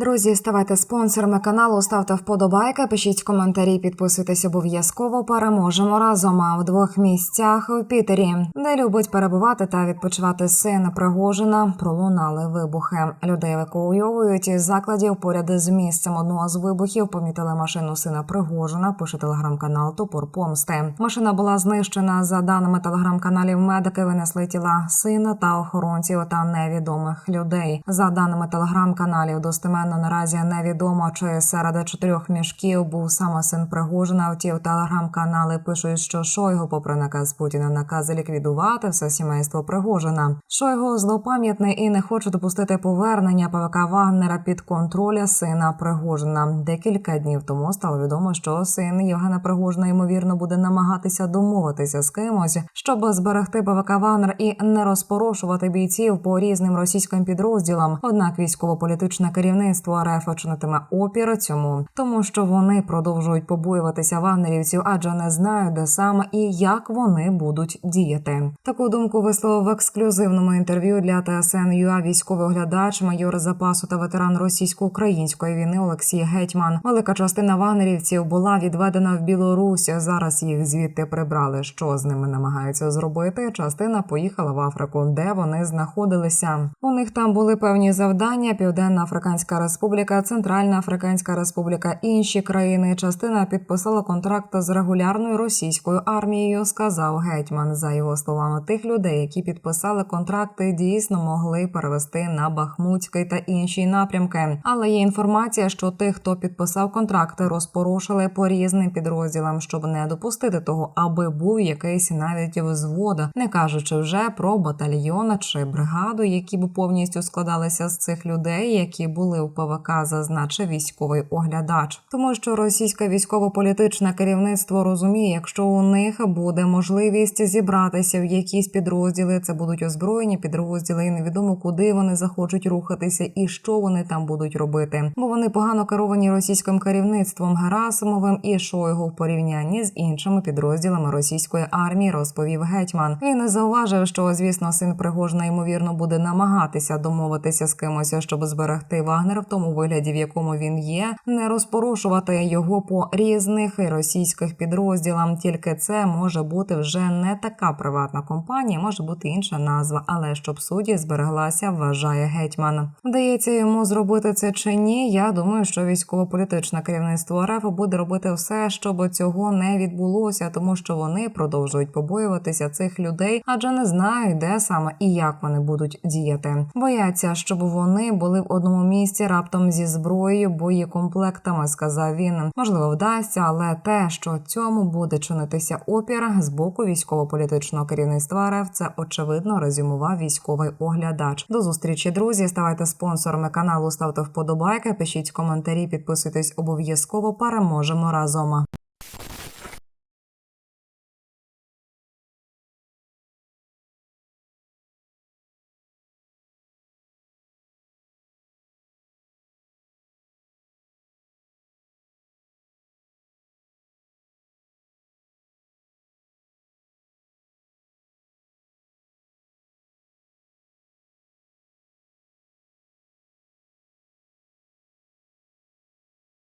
Друзі, ставайте спонсорами каналу, ставте вподобайки, пишіть коментарі, підписуйтесь обов'язково. Переможемо разом. А в двох місцях у Пітері, де любить перебувати та відпочивати син Пригожина, пролунали вибухи. Людей евакуйовують із закладів поряд з місцем одного з вибухів. Помітили машину сина Пригожина. Пише телеграм-канал Топор Помсти. Машина була знищена за даними телеграм-каналів. Медики винесли тіла сина та охоронців та невідомих людей. За даними телеграм-каналів, достеменно наразі невідомо, чи серед чотирьох мішків був саме син Пригожина. Втім, телеграм-канали пишуть, що Шойгу, попри наказ Путіна, накази ліквідувати все сімейство Пригожина. Шойгу злопам'ятний і не хоче допустити повернення ПВК Вагнера під контроль сина Пригожина. Декілька днів тому стало відомо, що син Євгена Пригожина ймовірно буде намагатися домовитися з кимось, щоб зберегти ПВК Вагнер і не розпорошувати бійців по різним російським підрозділам. Однак військово-політичне керівництво РФ чинитиме опір цьому, тому що вони продовжують побоюватися вагнерівців, адже не знають, де саме і як вони будуть діяти. Таку думку висловив в ексклюзивному інтерв'ю для ТСН ЮА військовий оглядач, майор запасу та ветеран російсько-української війни Олексій Гетьман. Велика частина вагнерівців була відведена в Білорусь. Зараз їх звідти прибрали. Що з ними намагаються зробити? Частина поїхала в Африку, де вони знаходилися. У них там були певні завдання: Південна Африканська Республіка, Центральна Африканська Республіка, інші країни. Частина підписала контракт з регулярною російською армією. Сказав гетьман. За його словами, тих людей, які підписали контракти, дійсно могли перевести на Бахмутський та інші напрямки. Але є інформація, що тих, хто підписав контракти, розпорошили по різним підрозділам, щоб не допустити того, аби був якийсь навіть взвод, не кажучи вже про батальйон чи бригаду, які б повністю складалися з цих людей, які були в ПВК, зазначив військовий оглядач, тому що російське військово-політичне керівництво розуміє, якщо у них буде можливість зібратися в якісь підрозділи, це будуть озброєні підрозділи, і невідомо куди вони захочуть рухатися і що вони там будуть робити, бо вони погано керовані російським керівництвом Герасимовим і Шойгу в порівнянні з іншими підрозділами російської армії, розповів гетьман. Він не зауважив, що звісно син Пригожина ймовірно буде намагатися домовитися з кимось, щоб зберегти Вагнер в тому вигляді, в якому він є, не розпорошувати його по різних російських підрозділам. Тільки це може бути вже не така приватна компанія, може бути інша назва, але щоб судді збереглася, вважає гетьман. Вдається йому зробити це чи ні? Я думаю, що військово-політичне керівництво РФ буде робити все, щоб цього не відбулося, тому що вони продовжують побоюватися цих людей, адже не знають, де саме і як вони будуть діяти. Бояться, щоб вони були в одному місці раптом зі зброєю, боєкомплектами, сказав він. Можливо, вдасться, але те, що цьому буде чинитися опір з боку військово-політичного керівництва РФ, це очевидно резюмував військовий оглядач. До зустрічі, друзі. Ставайте спонсорами каналу, ставте вподобайки, пишіть коментарі, підписуйтесь обов'язково. Переможемо разом.